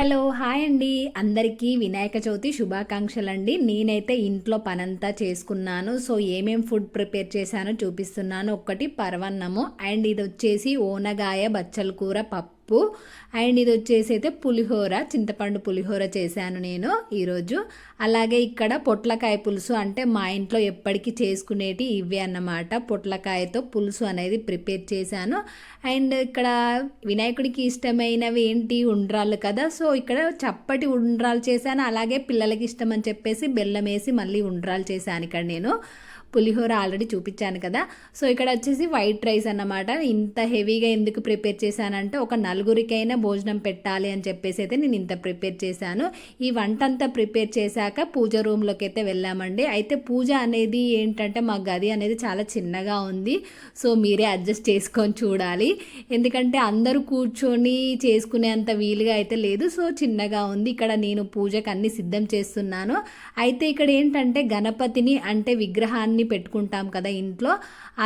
Hello hi అండి. అందరికీ వినాయక చవితి శుభాకాంక్షలు అండి నేనైతే ఇంట్లో పనంతా చేసుకున్నాను. సో ఏమేం ఫుడ్ ప్రిపేర్ చేశానో చూపిస్తున్నాను. ఒకటి పర్వన్నము. అండ్ ఇది వచ్చేసి ఓనగాయ బచ్చల కూర పప్పు. పప్పు. అండ్ ఇది వచ్చేసి అయితే పులిహోర చింతపండు పులిహోర చేశాను నేను ఈరోజు. అలాగే ఇక్కడ పొట్లకాయ పులుసు అంటే మా ఇంట్లో ఎప్పటికీ చేసుకునేటి ఇవే అన్నమాట. పొట్లకాయతో పులుసు అనేది ప్రిపేర్ చేశాను. అండ్ ఇక్కడ వినాయకుడికి ఇష్టమైనవి ఏంటి? ఉండ్రాళ్ళు కదా. సో ఇక్కడ చప్పటి ఉండ్రాలు చేశాను. అలాగే పిల్లలకి ఇష్టం అని చెప్పేసి బెల్లం వేసి మళ్ళీ ఉండ్రాలు చేశాను ఇక్కడ నేను. పులిహోర ఆల్రెడీ చూపించాను కదా. సో ఇక్కడ వచ్చేసి వైట్ రైస్ అన్నమాట. ఇంత హెవీగా ఎందుకు ప్రిపేర్ చేశానంటే ఒక నలుగురికైనా భోజనం పెట్టాలి అని చెప్పేసి అయితే నేను ఇంత ప్రిపేర్ చేశాను. ఈ వంట అంతా ప్రిపేర్ చేశాక పూజ రూమ్లోకి అయితే వెళ్ళామండి. అయితే పూజ అనేది ఏంటంటే మా గది అనేది చాలా చిన్నగా ఉంది. సో మీరే అడ్జస్ట్ చేసుకొని చూడాలి. ఎందుకంటే అందరూ కూర్చొని చేసుకునేంత వీలుగా అయితే లేదు. సో చిన్నగా ఉంది. ఇక్కడ నేను పూజకు అన్ని సిద్ధం చేస్తున్నాను. అయితే ఇక్కడ ఏంటంటే గణపతిని అంటే విగ్రహాన్ని అన్నీ పెట్టుకుంటాం కదా ఇంట్లో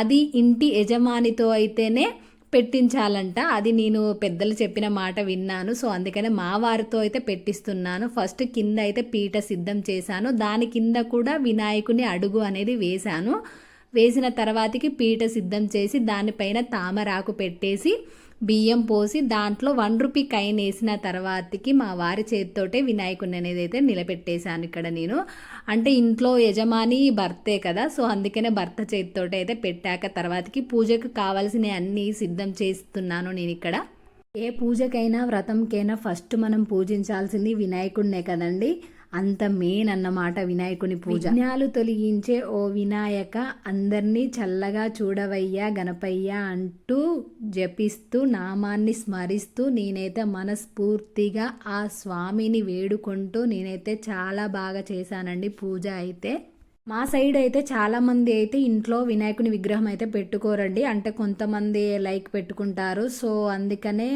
అది ఇంటి యజమానితో అయితేనే పెట్టించాలంట. అది నేను పెద్దలు చెప్పిన మాట విన్నాను. సో అందుకనే మా వారితో అయితే పెట్టిస్తున్నాను. ఫస్ట్ కింద అయితే పీట సిద్ధం చేశాను. దాని కింద కూడా వినాయకుని అడుగు అనేది వేశాను. వేసిన తర్వాతకి పీట సిద్ధం చేసి దానిపైన తామరాకు పెట్టేసి బియ్యం పోసి దాంట్లో వన్ రూపీ కైన్ వేసిన తర్వాతకి మా వారి చేతితోటే వినాయకుడిని అనేది అయితే నిలబెట్టేశాను ఇక్కడ నేను. అంటే ఇంట్లో యజమాని భర్తే కదా సో అందుకనే భర్త చేతితోటే అయితే పెట్టాక తర్వాతకి పూజకు కావాల్సిన అన్నీ సిద్ధం చేస్తున్నాను నేను ఇక్కడ. ఏ పూజకైనా వ్రతంకైనా ఫస్ట్ మనం పూజించాల్సింది వినాయకుడినే కదండి. అంత మెయిన్ అన్నమాట వినాయకుని పూజ. విఘ్నాలు తొలగించే ఓ వినాయక అందరినీ చల్లగా చూడవయ్యా గణపయ్య అంటూ జపిస్తూ నామాన్ని స్మరిస్తూ నేనైతే మనస్ఫూర్తిగా ఆ స్వామిని వేడుకుంటూ నేనైతే చాలా బాగా చేశానండి పూజ అయితే. మా సైడ్ అయితే చాలామంది అయితే ఇంట్లో వినాయకుని విగ్రహం అయితే పెట్టుకోరండి. అంటే కొంతమంది లైక్ పెట్టుకుంటారు. సో అందుకనే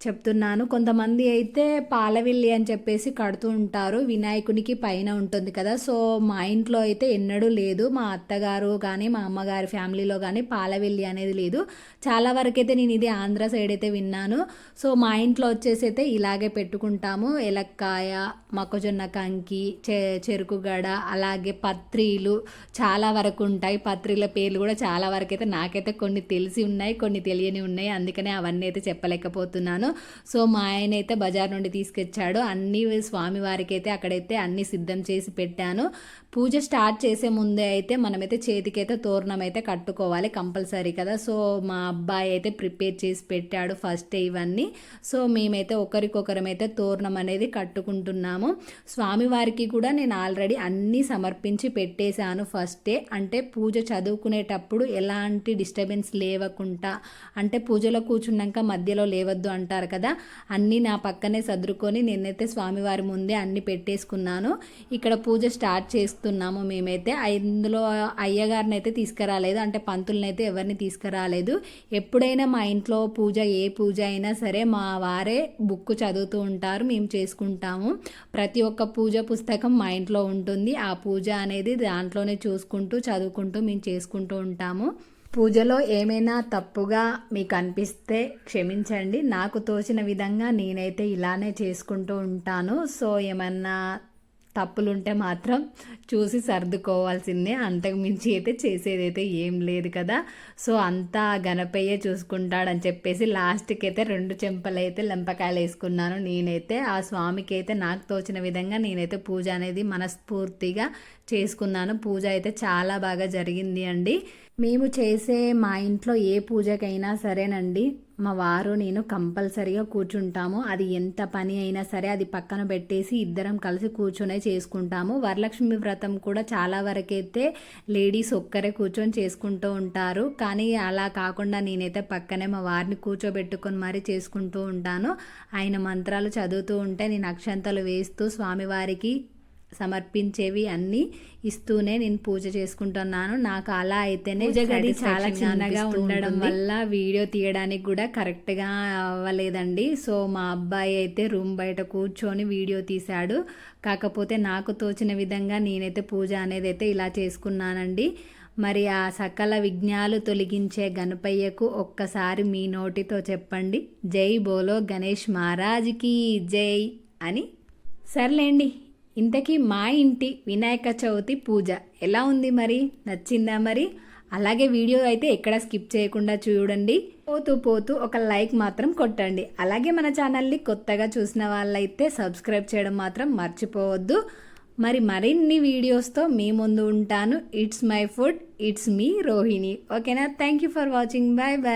చెప్తున్నాను. కొంతమంది అయితే పాలవిల్లి అని చెప్పేసి కడుతూ ఉంటారు. వినాయకునికి పైన ఉంటుంది కదా. సో మా ఇంట్లో అయితే ఎన్నడూ లేదు. మా అత్తగారు కానీ మా అమ్మగారి ఫ్యామిలీలో కానీ పాలవిల్లి అనేది లేదు. చాలా వరకు అయితే నేను ఇది ఆంధ్ర సైడ్ అయితే విన్నాను. సో మా ఇంట్లో వచ్చేసి అయితే ఇలాగే పెట్టుకుంటాము. ఎలక్కాయ మొక్కజొన్న కంకి చె చెరుకుగడ అలాగే పత్రీలు చాలా వరకు ఉంటాయి. పత్రిల పేర్లు కూడా చాలా వరకు అయితే నాకైతే కొన్ని తెలిసి ఉన్నాయి కొన్ని తెలియని ఉన్నాయి. అందుకనే అవన్నీ అయితే చెప్పలేకపోతున్నాను. సో మా ఆయన అయితే బజార్ నుండి తీసుకొచ్చాడు. అన్ని స్వామివారికి అయితే అక్కడైతే అన్ని సిద్ధం చేసి పెట్టాను. పూజ స్టార్ట్ చేసే ముందే అయితే మనమైతే చేతికైతే తోరణం అయితే కట్టుకోవాలి కంపల్సరీ కదా. సో మా అబ్బాయి అయితే ప్రిపేర్ చేసి పెట్టాడు ఫస్ట్ ఇవన్నీ. సో మేమైతే ఒకరికొకరం అయితే తోరణం అనేది కట్టుకుంటున్నాము. స్వామివారికి కూడా నేను ఆల్రెడీ అన్నీ సమర్పించి పెట్టేశాను ఫస్టే అంటే పూజ చదువుకునేటప్పుడు ఎలాంటి డిస్టర్బెన్స్ లేవకుండా అంటే పూజలో కూర్చున్నాక మధ్యలో లేవద్దు అంటారు కదా. అన్నీ నా పక్కనే సదురుకొని నేనైతే స్వామివారి ముందే అన్నీ పెట్టేసుకున్నాను. ఇక్కడ పూజ స్టార్ట్ చేస్తున్నాము మేమైతే. ఇందులో అయ్యగారిని అయితే తీసుకురాలేదు. అంటే పంతులను అయితే ఎవరిని తీసుకురాలేదు. ఎప్పుడైనా మా ఇంట్లో పూజ ఏ పూజ అయినా సరే మా వారే బుక్ చదువుతూ ఉంటారు. మేము చేసుకుంటాము. ప్రతి ఒక్క పూజ పుస్తకం మా ఇంట్లో ఉంటుంది. ఆ పూజ అనేది దాంట్లోనే చూసుకుంటూ చదువుకుంటూ మేము చేసుకుంటూ ఉంటాము. పూజలో ఏమైనా తప్పుగా మీకు అనిపిస్తే క్షమించండి. నాకు తోచిన విధంగా నేనైతే ఇలానే చేసుకుంటూ ఉంటాను. సో ఏమన్నా తప్పులుంటే మాత్రం చూసి సర్దుకోవాల్సిందే. అంతకు మించి అయితే చేసేదైతే ఏం లేదు కదా. సో అంతా గణపయ్యే చూసుకుంటాడని చెప్పేసి లాస్ట్కి అయితే రెండు చెంపలు అయితే లెంపకాయలు వేసుకున్నాను నేనైతే. ఆ స్వామికి అయితే నాకు తోచిన విధంగా నేనైతే పూజ అనేది మనస్ఫూర్తిగా చేసుకున్నాను. పూజ అయితే చాలా బాగా జరిగింది అండి. మేము చేసే మా ఇంట్లో ఏ పూజకైనా సరేనండి. మా వారు నేను కంపల్సరీగా కూర్చుంటాము. అది ఎంత పని అయినా సరే అది పక్కన పెట్టేసి ఇద్దరం కలిసి కూర్చొనే చేసుకుంటాము. వరలక్ష్మి వ్రతం కూడా చాలా వరకైతే లేడీస్ ఒక్కరే కూర్చొని చేసుకుంటూ ఉంటారు. కానీ అలా కాకుండా నేనైతే పక్కనే మా వారిని కూర్చోబెట్టుకొని మరీ చేసుకుంటూ ఉంటాను. ఆయన మంత్రాలు చదువుతూ ఉంటే నేను అక్షంతలు వేస్తూ స్వామివారికి సమర్పించేవి అన్నీ ఇస్తూనే నేను పూజ చేసుకుంటున్నాను. నాకు అలా అయితేనే చాలా చిన్నగా ఉండడం వల్ల వీడియో తీయడానికి కూడా కరెక్ట్గా అవ్వలేదండి. సో మా అబ్బాయి అయితే రూమ్ బయట కూర్చొని వీడియో తీశాడు. కాకపోతే నాకు తోచిన విధంగా నేనైతే పూజ అనేది అయితే ఇలా చేసుకున్నానండి. మరి ఆ సకల విఘ్నాలు తొలగించే గణపయ్యకు ఒక్కసారి మీ నోటితో చెప్పండి. జై బోలో గణేష్ మహారాజ్కి జై అని. సర్లేండి. ఇంతకీ మా ఇంటి వినాయక చవితి పూజ ఎలా ఉంది మరి? నచ్చిందా మరి? అలాగే వీడియో అయితే ఎక్కడ స్కిప్ చేయకుండా చూడండి. పోతూ పోతూ ఒక లైక్ మాత్రం కొట్టండి. అలాగే మన ఛానల్ని కొత్తగా చూసిన వాళ్ళైతే సబ్స్క్రైబ్ చేయడం మాత్రం మర్చిపోవద్దు. మరి మరిన్ని వీడియోస్తో మీ ముందు ఉంటాను. It's my food it's me Rohini. ఓకేనా? Thank you for watching. Bye bye.